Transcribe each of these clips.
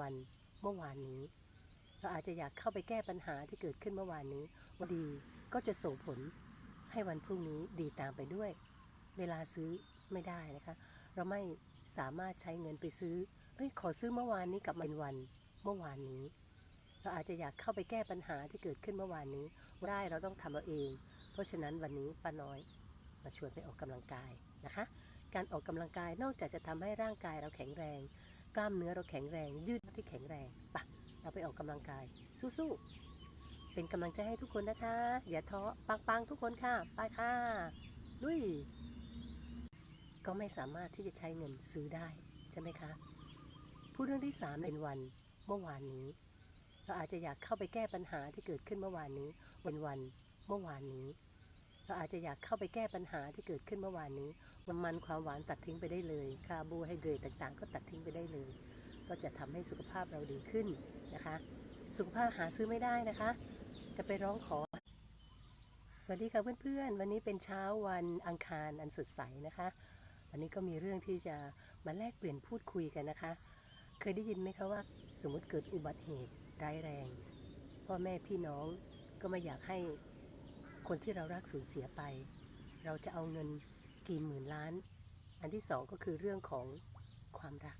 วันเมื่อวานนี้ เราอาจจะอยากเข้าไปแก้ปัญหาที่เกิดขึ้นเมื่อวานนี้วันดีก็จะส่งผลให้วันพรุ่งนี้ดีตามไปด้วย เวลาซื้อไม่ได้นะคะ เราไม่สามารถใช้เงินไปซื้อเอ้ยขอซื้อเมื่อวานนี้กับมาเป็นวันเมื่อวานนี้ เราอาจจะอยากเข้าไปแก้ปัญหาที่เกิดขึ้นเมื่อวานนี้ได้เราต้องทำเอาเอง เพราะฉะนั้นวันนี้ป้าน้อยมาชวนไปออกกำลังกายนะคะ การออกกำลังกายนอกจากจะทำให้ร่างกายเราแข็งแรง กล้ามเนื้อเราแข็งแรงยืด ที่แข็งแรงปะเราไปออกกำลังกาย สู้ๆ เป็นกำลังใจให้ทุกคนนะคะ อย่าท้อปังๆ ทุกคนค่ะ ไปค่ะลุย ก็ไม่สามารถที่จะใช้เงินซื้อได้ใช่ไหมคะ พูดเรื่องที่สามเป็นวันเมื่อวานนี้ เราอาจจะอยากเข้าไปแก้ปัญหาที่เกิดขึ้นเมื่อวานนี้วันวันเมื่อวานนี้ เราอาจจะอยากเข้าไปแก้ปัญหาที่เกิดขึ้นเมื่อวานนี้มันมันความหวานตัดทิ้งไปได้เลยคาร์โบไฮเดรตต่างๆ ก็ตัดทิ้งไปได้เลย ก็จะทำให้สุขภาพเราดีขึ้นนะคะ สุขภาพหาซื้อไม่ได้นะคะ จะไปร้องขอ สวัสดีค่ะเพื่อนๆ วันนี้เป็นเช้าวันอังคารอันสดใสนะคะ วันนี้ก็มีเรื่องที่จะมาแลกเปลี่ยนพูดคุยกันนะคะ เคยได้ยินไหมคะว่า สมมติเกิดอุบัติเหตุร้ายแรง พ่อแม่พี่น้องก็ไม่อยากให้คนที่เรารักสูญเสียไป เราจะเอาเงินกี่หมื่นล้าน อันที่สองก็คือเรื่องของความรัก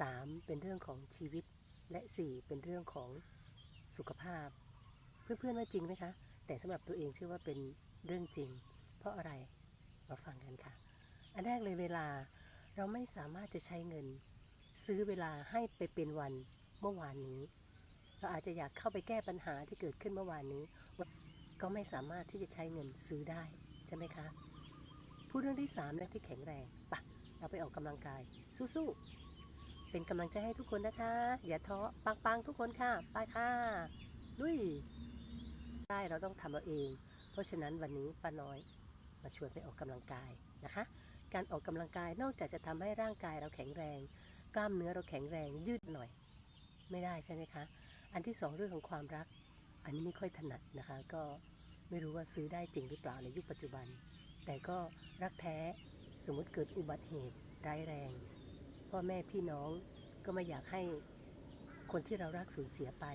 สามเป็นเรื่องของชีวิตและสี่เป็นเรื่องของสุขภาพ เพื่อนๆว่าจริงไหมคะ แต่สำหรับตัวเองเชื่อว่าเป็นเรื่องจริง เพราะอะไรมาฟังกันค่ะ อันแรกเลยเวลาเราไม่สามารถจะใช้เงิน ซื้อเวลาให้ไปเป็นวันเมื่อวานนี้ เราอาจจะอยากเข้าไปแก้ปัญหาที่เกิดขึ้นเมื่อวานนี้ ก็ไม่สามารถที่จะใช้เงินซื้อได้ใช่ไหมคะพูดเรื่องที่สามเรื่องที่แข็งแรงปะเราไปออกกำลังกายสู้ๆ เป็นกำลังใจให้ทุกคนนะคะ อย่าท้อปังๆทุกคนค่ะ ไปค่ะ ลุย ได้เราต้องทำเอาเอง เพราะฉะนั้นวันนี้ป้าน้อยมาชวนไปออกกำลังกายนะคะ การออกกำลังกายนอกจากจะทำให้ร่างกายเราแข็งแรง กล้ามเนื้อเราแข็งแรงยืดหน่อย ไม่ได้ใช่ไหมคะ อันที่สองเรื่องของความรัก อันนี้ไม่ค่อยถนัดนะคะ ก็ไม่รู้ว่าซื้อได้จริงหรือเปล่าในยุคปัจจุบัน แต่ก็รักแท้สมมติเกิดอุบัติเหตุร้ายแรง พ่อแม่พี่น้องก็ไม่อยากให้คนที่เรารักสูญเสียไป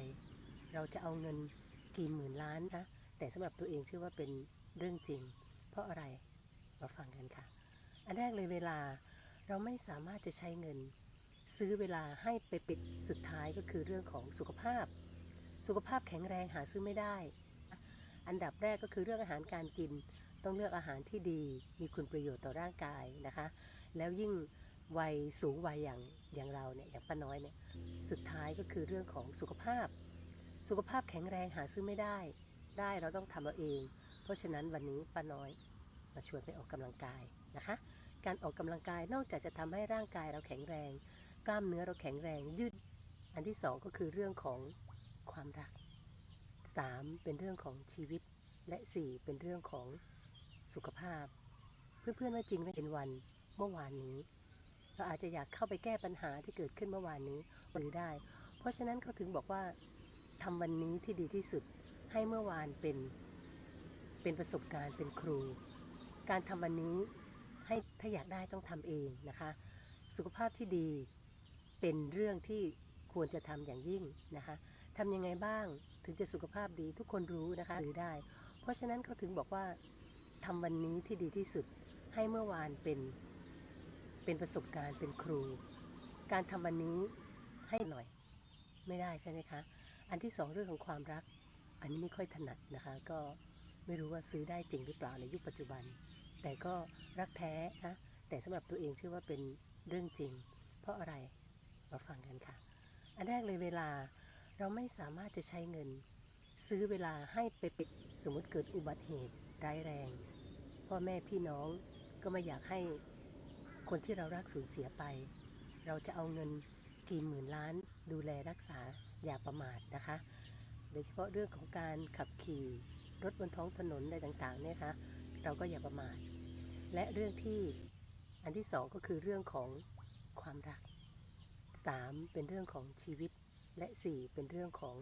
เราจะเอาเงินกี่หมื่นล้านนะแต่สำหรับตัวเองเชื่อว่าเป็นเรื่องจริง เพราะอะไรมาฟังกันค่ะ อันแรกเลยเวลาเราไม่สามารถจะใช้เงิน ซื้อเวลาให้ไปปิดสุดท้ายก็คือเรื่องของสุขภาพ สุขภาพแข็งแรงหาซื้อไม่ได้ อันดับแรกก็คือเรื่องอาหารการกิน ต้องเลือกอาหารที่ดี มีคุณประโยชน์ต่อร่างกายนะคะ แล้วยิ่ง วัยสูงวัยอย่างอย่างเราเนี่ยอย่างป้าน้อยเนี่ยสุดท้ายก็คือเรื่องของสุขภาพ สุขภาพแข็งแรงหาซื้อไม่ได้ ได้เราต้องทำเอาเอง เพราะฉะนั้นวันนี้ป้าน้อยมาชวนไปออกกำลังกายนะคะ การออกกำลังกายนอกจากจะทำให้ร่างกายเราแข็งแรง กล้ามเนื้อเราแข็งแรงยืด อันที่สองก็คือเรื่องของความรักสามเป็นเรื่องของชีวิตและสี่เป็นเรื่องของสุขภาพ เพื่อนๆว่าจริงไหมเป็นวันเมื่อวานนี้ เราอาจจะอยากเข้าไปแก้ปัญหาที่เกิดขึ้นเมื่อวานนี้หรือได้ เพราะฉะนั้นเขาถึงบอกว่าทำวันนี้ที่ดีที่สุดให้เมื่อวานเป็นเป็นประสบการณ์เป็นครู การทำวันนี้ให้ถ้าอยากได้ต้องทำเองนะคะ สุขภาพที่ดีเป็นเรื่องที่ควรจะทำอย่างยิ่งนะคะทำยังไงบ้างถึงจะสุขภาพดีทุกคนรู้นะคะหรือได้ เพราะฉะนั้นเขาถึงบอกว่าทำวันนี้ที่ดีที่สุดให้เมื่อวานเป็น เป็นประสบการณ์เป็นครู การทำวันนี้ให้หน่อยไม่ได้ใช่ไหมคะ อันที่สองเรื่องของความรัก อันนี้ไม่ค่อยถนัดนะคะ ก็ไม่รู้ว่าซื้อได้จริงหรือเปล่าในยุคปัจจุบัน แต่ก็รักแท้นะแต่สำหรับตัวเองเชื่อว่าเป็นเรื่องจริง เพราะอะไรมาฟังกันค่ะ อันแรกเลยเวลาเราไม่สามารถจะใช้เงิน ซื้อเวลาให้ไปปิดสมมติเกิดอุบัติเหตุร้ายแรงพ่อแม่พี่น้องก็ไม่อยากให้ คนที่เรารักสูญเสียไป เราจะเอาเงินกี่หมื่นล้านดูแลรักษาอย่าประมาทนะคะ โดยเฉพาะเรื่องของการขับขี่รถบนท้องถนนอะไรต่างๆเนี่ยคะเราก็อย่าประมาท และเรื่องที่อันที่สองก็คือเรื่องของความรักสามเป็นเรื่องของชีวิตและสี่เป็นเรื่องของ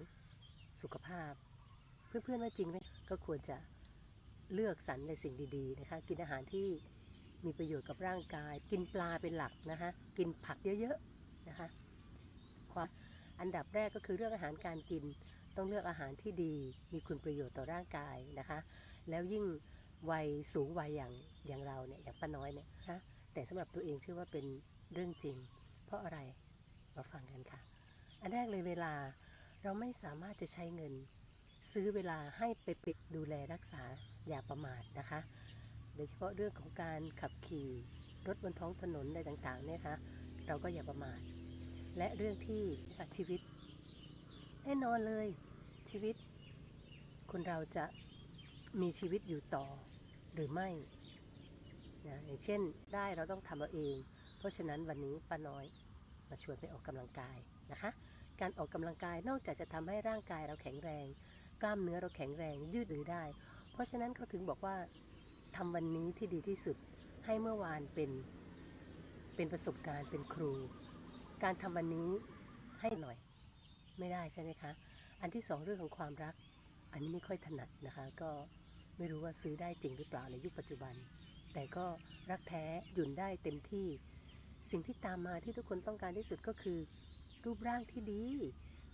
สุขภาพ เพื่อนๆว่าจริงไหมก็ควรจะเลือกสรรในสิ่งดีๆนะคะกินอาหารที่ มีประโยชน์กับร่างกาย กินปลาเป็นหลักนะคะกินผักเยอะๆนะคะความอันดับแรกก็คือเรื่องอาหารการกินต้องเลือกอาหารที่ดีมีคุณประโยชน์ต่อร่างกายนะคะ แล้วยิ่งวัยสูงวัยอย่างอย่างเราเนี่ยอย่างป้าน้อยเนี่ยนะแต่สำหรับตัวเองเชื่อว่าเป็นเรื่องจริง เพราะอะไรมาฟังกันค่ะ อันแรกเลยเวลาเราไม่สามารถจะใช้เงิน ซื้อเวลาให้ไปปิดดูแลรักษาอย่าประมาทนะคะ โดยเฉพาะเรื่องของการขับขี่รถบนท้องถนนอะไรต่างๆเนี่ยคะเราก็อย่าประมาทและเรื่องที่ชีวิต แน่นอนเลยชีวิต คนเราจะมีชีวิตอยู่ต่อหรือไม่นะอย่างเช่นได้เราต้องทำเอาเอง เพราะฉะนั้นวันนี้ป้าน้อยมาชวนไปออกกำลังกายนะคะ การออกกำลังกายนอกจากจะทำให้ร่างกายเราแข็งแรง กล้ามเนื้อเราแข็งแรงยืดหรือได้ เพราะฉะนั้นเขาถึงบอกว่า ทำวันนี้ที่ดีที่สุดให้เมื่อวานเป็น เป็นประสบการณ์เป็นครู การทำวันนี้ให้หน่อยไม่ได้ใช่ไหมคะ อันที่สองเรื่องของความรัก อันนี้ไม่ค่อยถนัดนะคะ ก็ไม่รู้ว่าซื้อได้จริงหรือเปล่าในยุคปัจจุบัน แต่ก็รักแท้หยุ่นได้เต็มที่ สิ่งที่ตามมาที่ทุกคนต้องการที่สุดก็คือ รูปร่างที่ดี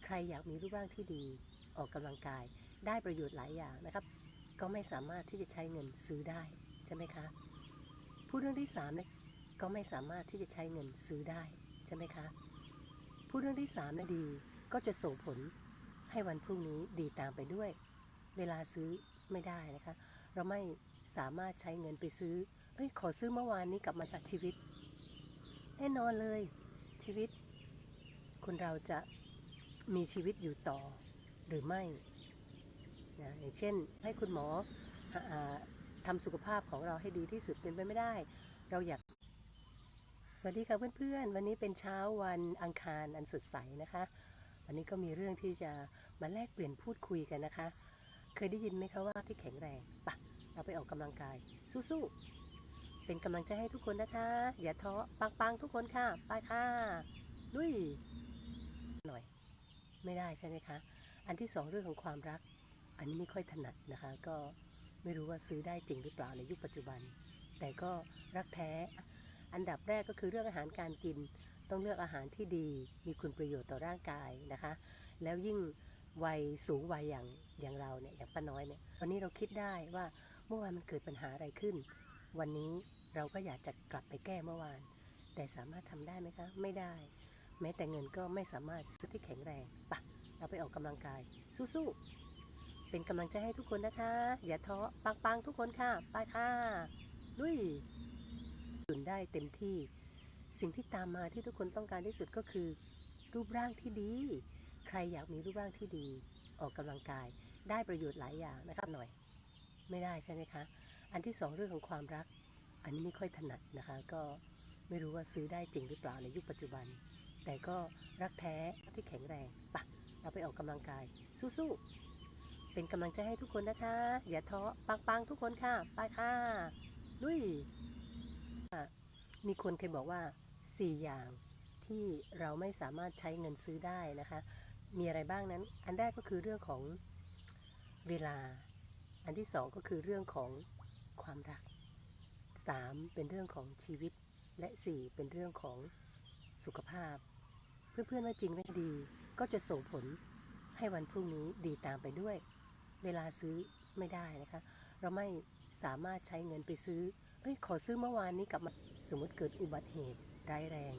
ใครอยากมีรูปร่างที่ดี ออกกำลังกายได้ประโยชน์หลายอย่างนะครับ ก็ไม่สามารถที่จะใช้เงินซื้อได้ใช่ไหมคะผู้เรื่องที่สามเนี่ยก็ไม่สามารถที่จะใช้เงินซื้อได้ใช่ไหมคะผู้เรื่องที่สามนะดีก็จะส่งผลให้วันพรุ่งนี้ดีตามไปด้วย เวลาซื้อไม่ได้นะคะ เราไม่สามารถใช้เงินไปซื้อเอ้ยขอซื้อเมื่อวานนี้กลับมาตัดชีวิต แน่นอนเลยชีวิต คนเราจะมีชีวิตอยู่ต่อหรือไม่ นะอย่างเช่น ให้คุณหมออ่าทำสุขภาพของเราให้ดีที่สุดเป็นไปไม่ได้ เราอยาก สวัสดีค่ะเพื่อนๆ วันนี้เป็นเช้าวันอังคารอันสดใสนะคะ วันนี้ก็มีเรื่องที่จะมาแลกเปลี่ยนพูดคุยกันนะคะ เคยได้ยินไหมคะว่าที่แข็งแรงปะเราไปออกกำลังกายสู้ๆ เป็นกำลังใจให้ทุกคนนะคะ อย่าท้อปังๆทุกคนค่ะไปค่ะลุยหน่อย ไม่ได้ใช่ไหมคะ อันที่สองเรื่องของความรัก อันนี้ไม่ค่อยถนัดนะคะ ก็ไม่รู้ว่าซื้อได้จริงหรือเปล่าในยุคปัจจุบัน แต่ก็รักแท้ อันดับแรกก็คือเรื่องอาหารการกิน ต้องเลือกอาหารที่ดีมีคุณประโยชน์ต่อร่างกายนะคะ แล้วยิ่งวัยสูงวัยอย่างอย่างเราเนี่ยอย่างป้าน้อยเนี่ยวันนี้เราคิดได้ว่าเมื่อวานมันเกิดปัญหาอะไรขึ้น วันนี้เราก็อยากจะกลับไปแก้เมื่อวาน แต่สามารถทำได้ไหมคะ ไม่ได้ แม้แต่เงินก็ไม่สามารถซื้อที่แข็งแรงปะเราไปออกกำลังกายสู้ๆ เป็นกำลังใจให้ทุกคนนะคะ อย่าท้อปังๆทุกคนค่ะ ไปค่ะลุยหยุนได้เต็มที่ สิ่งที่ตามมาที่ทุกคนต้องการที่สุดก็คือ รูปร่างที่ดี ใครอยากมีรูปร่างที่ดี ออกกำลังกายได้ประโยชน์หลายอย่างนะครับหน่อย ไม่ได้ใช่ไหมคะ อันที่สองเรื่องของความรัก อันนี้ไม่ค่อยถนัดนะคะ ก็ไม่รู้ว่าซื้อได้จริงหรือเปล่าในยุคปัจจุบัน แต่ก็รักแท้ที่แข็งแรงปะเราไปออกกำลังกายสู้ๆ เป็นกำลังใจให้ทุกคนนะคะ อย่าท้อปังๆทุกคนค่ะ ไปค่ะลุยมีคนเคยบอกว่า 4 อย่างที่เราไม่สามารถใช้เงินซื้อได้นะคะ มีอะไรบ้างนั้น อันแรกก็คือเรื่องของเวลา อันที่สองก็คือเรื่องของความรัก 3 เป็นเรื่องของชีวิต และ 4 เป็นเรื่องของสุขภาพ เพื่อนๆว่าจริงไม่ดี ก็จะส่งผลให้วันพรุ่งนี้ดีตามไปด้วย เวลาซื้อไม่ได้นะคะ เราไม่สามารถใช้เงินไปซื้อเอ้ยขอซื้อเมื่อวานนี้กลับมาสมมติเกิดอุบัติเหตุร้ายแรง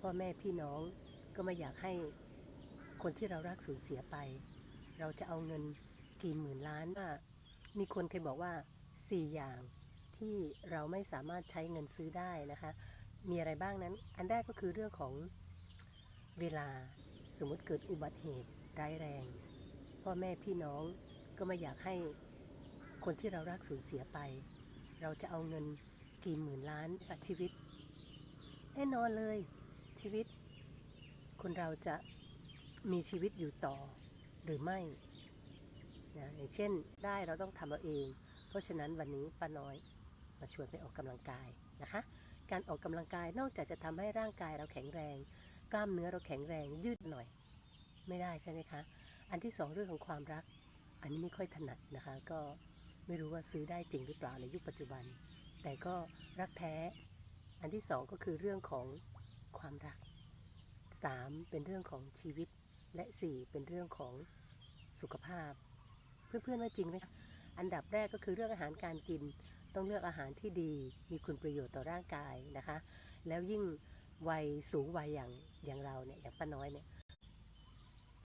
พ่อแม่พี่น้องก็ไม่อยากให้คนที่เรารักสูญเสียไป เราจะเอาเงินกี่หมื่นล้านว่ามีคนเคยบอกว่า 4 อย่างที่เราไม่สามารถใช้เงินซื้อได้นะคะ มีอะไรบ้างนั้น อันแรกก็คือเรื่องของเวลาสมมติเกิดอุบัติเหตุร้ายแรง พ่อแม่พี่น้อง ก็ไม่อยากให้คนที่เรารักสูญเสียไป เราจะเอาเงินกี่หมื่นล้านชีวิต แน่นอนเลยชีวิต คนเราจะมีชีวิตอยู่ต่อหรือไม่นะอย่างเช่นได้เราต้องทำเอาเอง เพราะฉะนั้นวันนี้ป้าน้อยมาชวนไปออกกำลังกายนะคะ การออกกำลังกายนอกจากจะทำให้ร่างกายเราแข็งแรง กล้ามเนื้อเราแข็งแรงยืดหน่อย ไม่ได้ใช่ไหมคะ อันที่สองเรื่องของความรัก อันนี้ไม่ค่อยถนัดนะคะ ก็ไม่รู้ว่าซื้อได้จริงหรือเปล่าในยุคปัจจุบัน แต่ก็รักแท้ อันที่สองก็คือเรื่องของความรัก 3 เป็นเรื่องของชีวิต และ 4 เป็นเรื่องของสุขภาพ เพื่อนๆว่าจริงไหมอันดับแรกก็คือเรื่องอาหารการกิน ต้องเลือกอาหารที่ดี มีคุณประโยชน์ต่อร่างกายนะคะ แล้วยิ่งวัยสูงวัยอย่างอย่างเราเนี่ยอย่างป้าน้อยเนี่ย